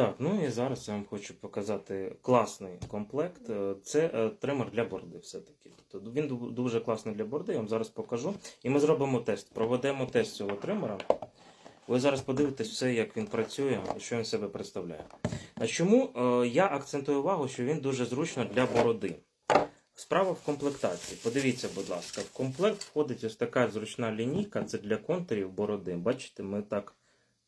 Так, ну і зараз я вам хочу показати класний комплект. Е, Це е, тример для борди все-таки. Тобто він ду- дуже класний для борди, я вам зараз покажу. І ми зробимо тест. Проведемо тест цього тримера. Ви зараз подивитесь все, як він працює що він себе представляє. А чому е, я акцентую увагу, що він дуже зручно для бороди? Справа в комплектації. Подивіться, будь ласка, в комплект входить ось така зручна лінійка, це для контурів бороди. Бачите, ми так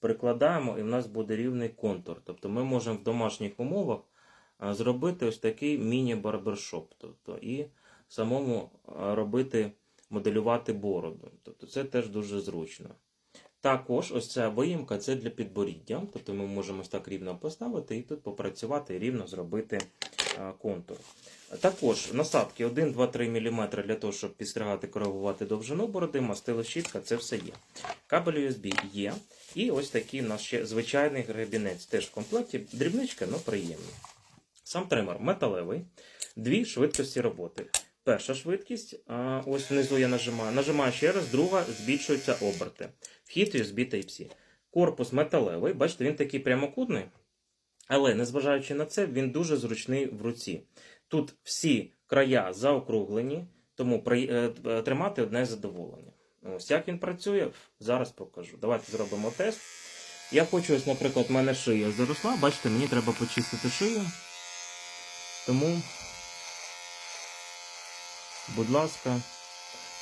прикладаємо і в нас буде рівний контур. Тобто ми можемо в домашніх умовах зробити ось такий міні-барбершоп. Тобто, і самому робити, моделювати бороду. Тобто це теж дуже зручно. Також ось ця виїмка це для підборіддя. Тобто ми можемо ось так рівно поставити і тут попрацювати і рівно зробити контур. Також насадки 1, 2, 3 мм для того, щоб підстригати, коригувати довжину бороди, мастило щітка, це все є. Кабель USB є. І ось такий у нас ще звичайний гребінець. Теж в комплекті. Дрібничка, але приємний. Сам тример металевий. Дві швидкості роботи. Перша швидкість, ось внизу я нажимаю. Нажимаю ще раз, друга збільшуються оберти. Вхід USB Type-C. Корпус металевий, бачите, він такий прямокутний. Але незважаючи на це, він дуже зручний в руці. Тут всі края заокруглені, тому е, е, тримати одне задоволення. Ось як він працює, зараз покажу. Давайте зробимо тест. Я хочу, ось, наприклад, в мене шия заросла. Бачите, мені треба почистити шию. Тому, будь ласка.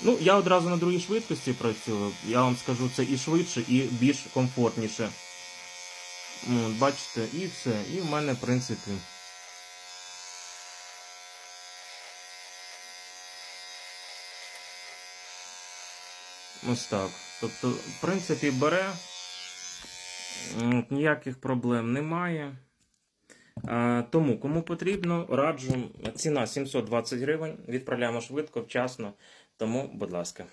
Ну, я одразу на другій швидкості працюю. Я вам скажу, це і швидше, і більш комфортніше. Ну, бачите, і все. І в мене, в принципі. Ось так. Тобто, в принципі, бере. М, Ніяких проблем немає. А, Тому, кому потрібно, раджу. Ціна 720 гривень. Відправляємо швидко, вчасно. Тому, будь ласка.